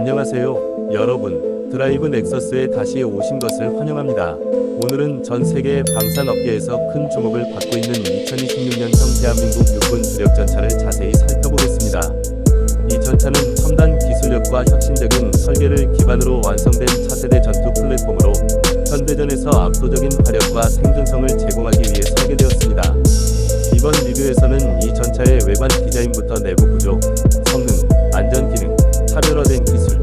안녕하세요, 여러분. 드라이브 넥서스에 다시 오신 것을 환영합니다. 오늘은 전 세계 방산 업계에서 큰 주목을 받고 있는 2026년형 대한민국 육군 주력 전차를 자세히 살펴보겠습니다. 이 전차는 첨단 기술력과 혁신적인 설계를 기반으로 완성된 차세대 전투 플랫폼으로 현대전에서 압도적인 화력과 생존성을 제공하기 위해 설계되었습니다. 이번 리뷰에서는 이 전차의 외관 디자인부터 내부 구조, 성능, 안전 기능, 차별화된 기술,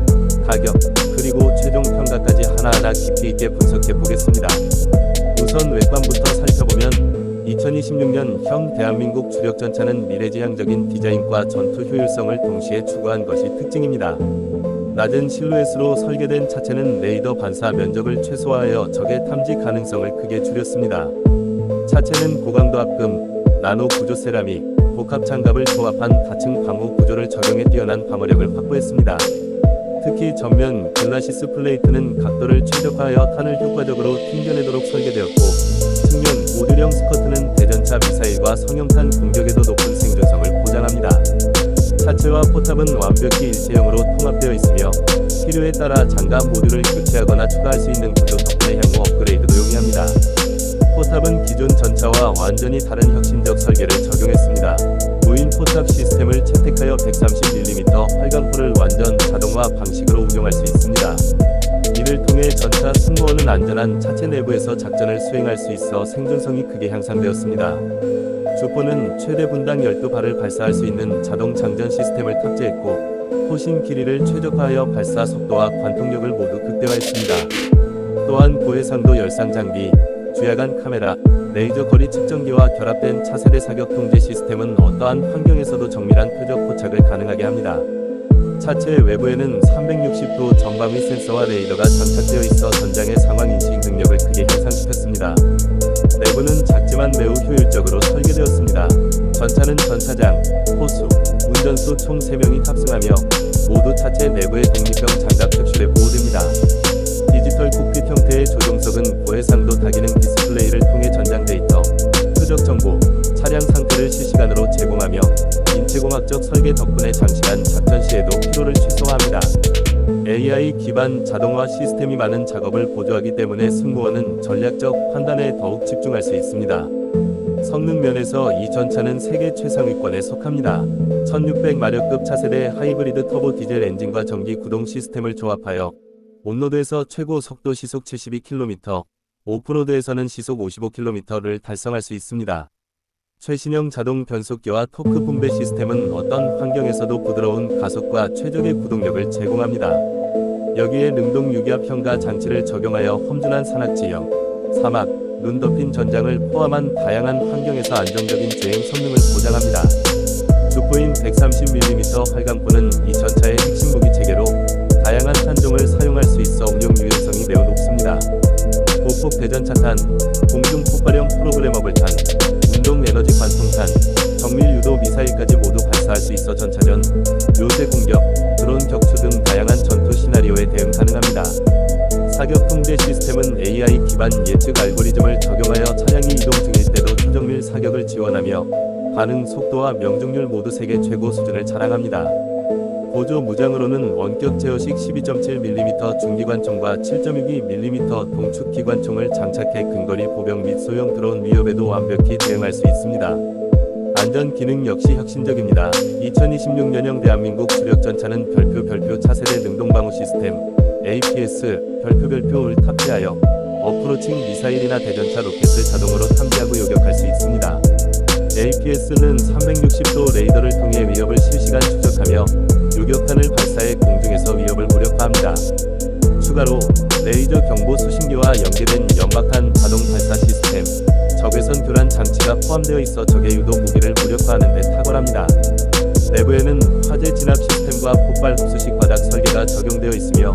가격, 그리고 최종 평가까지 하나하나 깊이 있게 분석해 보겠습니다. 우선 외관부터 살펴보면 2026년 형 대한민국 주력 전차는 미래지향적인 디자인과 전투 효율성을 동시에 추구한 것이 특징입니다. 낮은 실루엣으로 설계된 차체는 레이더 반사 면적을 최소화하여 적의 탐지 가능성을 크게 줄였습니다. 차체는 고강도 합금, 나노 구조 세라믹, 복합 장갑을 조합한 다층 방호 구조를 적용해 뛰어난 방어력을 확보했습니다. 특히 전면 글라시스 플레이트는 각도를 최적화하여 탄을 효과적으로 튕겨내도록 설계되었고 측면 모듈형 스커트는 대전차 미사일과 성형탄 공격에도 높은 생존성을 보장합니다. 차체와 포탑은 완벽히 일체형으로 통합되어 있으며 필요에 따라 장갑 모듈을 교체하거나 추가할 수 있는 구조 덕분에 포탑은 기존 전차와 완전히 다른 혁신적 설계를 적용했습니다. 무인 포탑 시스템을 채택하여 130mm 활강포를 완전 자동화 방식으로 운용할 수 있습니다. 이를 통해 전차 승무원은 안전한 차체 내부에서 작전을 수행할 수 있어 생존성이 크게 향상되었습니다. 주포는 최대 분당 12발을 발사할 수 있는 자동 장전 시스템을 탑재했고 포신 길이를 최적화하여 발사 속도와 관통력을 모두 극대화했습니다. 또한 고해상도 열상 장비, 주야간 카메라, 레이저 거리 측정기와 결합된 차세대 사격 통제 시스템은 어떠한 환경에서도 정밀한 표적 포착을 가능하게 합니다. 차체 외부에는 360도 전방위 센서와 레이더가 장착되어 있어 전장의 상황 인식 능력을 크게 향상시켰습니다. 내부는 작지만 매우 효율적으로 설계되었습니다. 전차는 전차장, 호수, 운전수 총 3명이 탑승하며 모두 차체 내부의 독립형 장갑 캡슐에 보호됩니다. 형태의 조종석은 고해상도 다기능 디스플레이를 통해 전장 데이터, 표적 정보, 차량 상태를 실시간으로 제공하며 인체공학적 설계 덕분에 장시간 작전 시에도 피로를 최소화합니다. AI 기반 자동화 시스템이 많은 작업을 보조하기 때문에 승무원은 전략적 판단에 더욱 집중할 수 있습니다. 성능 면에서 이 전차는 세계 최상위권에 속합니다. 1600마력급 차세대 하이브리드 터보 디젤 엔진과 전기 구동 시스템을 조합하여 온로드에서 최고 속도 시속 72km, 오프로드에서는 시속 55km를 달성할 수 있습니다. 최신형 자동 변속기와 토크 분배 시스템은 어떤 환경에서도 부드러운 가속과 최적의 구동력을 제공합니다. 여기에 능동 유기압 현가 장치를 적용하여 험준한 산악지형, 사막, 눈 덮인 전장을 포함한 다양한 환경에서 안정적인 주행 성능을 보장합니다. 주포인 130mm 활강포는 미사일까지 모두 발사할 수 있어 전차전, 요새 공격, 드론 격추 등 다양한 전투 시나리오에 대응 가능합니다. 사격 통제 시스템은 AI 기반 예측 알고리즘을 적용하여 차량이 이동 중일 때도 초정밀 사격을 지원하며 반응 속도와 명중률 모두 세계 최고 수준을 자랑합니다. 보조 무장으로는 원격 제어식 12.7mm 중기관총과 7.62mm 동축 기관총을 장착해 근거리 보병 및 소형 드론 위협에도 완벽히 대응할 수 있습니다. 안전 기능 역시 혁신적입니다. 2026년형 대한민국 주력 전차는 별표 별표 차세대 능동방호 시스템 APS 별표 별표를 탑재하여 어프로칭 미사일이나 대전차 로켓을 자동으로 탐지하고 요격할 수 있습니다. APS는 360도 레이더를 통해 위협을 실시간 추적하며 요격탄을 발사해 공중에서 위협을 무력화합니다. 추가로 레이저 경보 수신기와 연계된 적외선 교란 장치가 포함되어 있어 적의 유도 무기를 무력화하는 데 탁월합니다. 내부에는 화재 진압 시스템과 폭발 흡수식 바닥 설계가 적용되어 있으며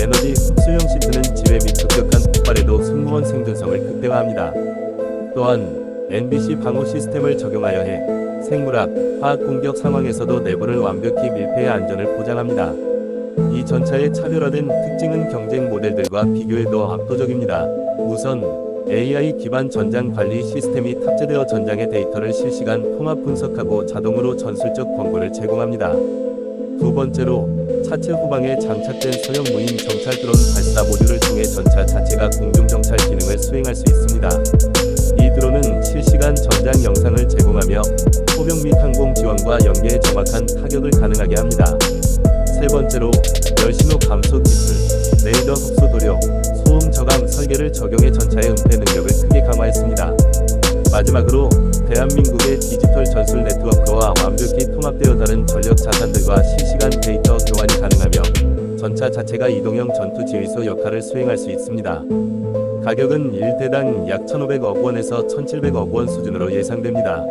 에너지 흡수형 시트는 지뢰 및 급격한 폭발에도 승무원 생존성을 극대화합니다. 또한 NBC 방호 시스템을 적용하여 해, 생물학, 화학 공격 상황에서도 내부를 완벽히 밀폐해 안전을 보장합니다. 이 전차의 차별화된 특징은 경쟁 모델들과 비교해도 압도적입니다. 우선 AI 기반 전장 관리 시스템이 탑재되어 전장의 데이터를 실시간 통합 분석하고 자동으로 전술적 권고를 제공합니다. 두 번째로 차체 후방에 장착된 소형 무인 정찰 드론 발사 모듈을 통해 전차 자체가 공중 정찰 기능을 수행할 수 있습니다. 이 드론은 실시간 전장 영상을 제공하며 포병 및 항공 지원과 연계에 정확한 타격을 가능하게 합니다. 세 번째로 열신호 감소 기술, 설계를 적용해 전차의 은폐 능력을 크게 강화했습니다. 마지막으로 대한민국의 디지털 전술 네트워크와 완벽히 통합되어 다른 전력 자산들과 실시간 데이터 교환이 가능하며 전차 자체가 이동형 전투 지휘소 역할을 수행할 수 있습니다. 가격은 1대당 약 1,500억 원에서 1,700억 원 수준으로 예상됩니다.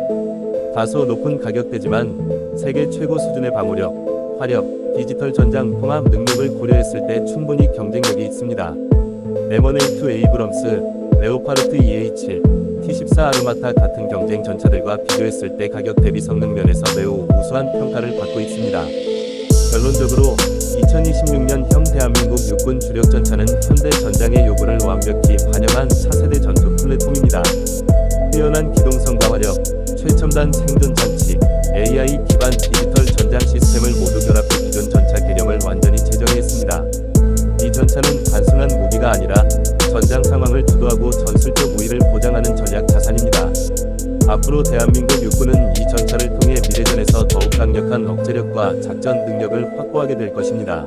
다소 높은 가격대지만 세계 최고 수준의 방어력, 화력, 디지털 전장 통합 능력을 고려했을 때 충분히 경쟁력이 있습니다. M1A2 에이브럼스, 레오파르트 EA7, T14 아르마타 같은 경쟁 전차들과 비교했을 때 가격 대비 성능 면에서 매우 우수한 평가를 받고 있습니다. 결론적으로 2026년 형 대한민국 육군 주력 전차는 현대 전장의 요구를 완벽히 반영한 차세대 전투 플랫폼입니다. 뛰어난 기동성과 화력, 최첨단 생존 장치, AI 기반 단순한 무기가 아니라 전장 상황을 주도하고 전술적 우위를 보장하는 전략 자산입니다. 앞으로 대한민국 육군은 이 전차를 통해 미래전에서 더욱 강력한 억제력과 작전 능력을 확보하게 될 것입니다.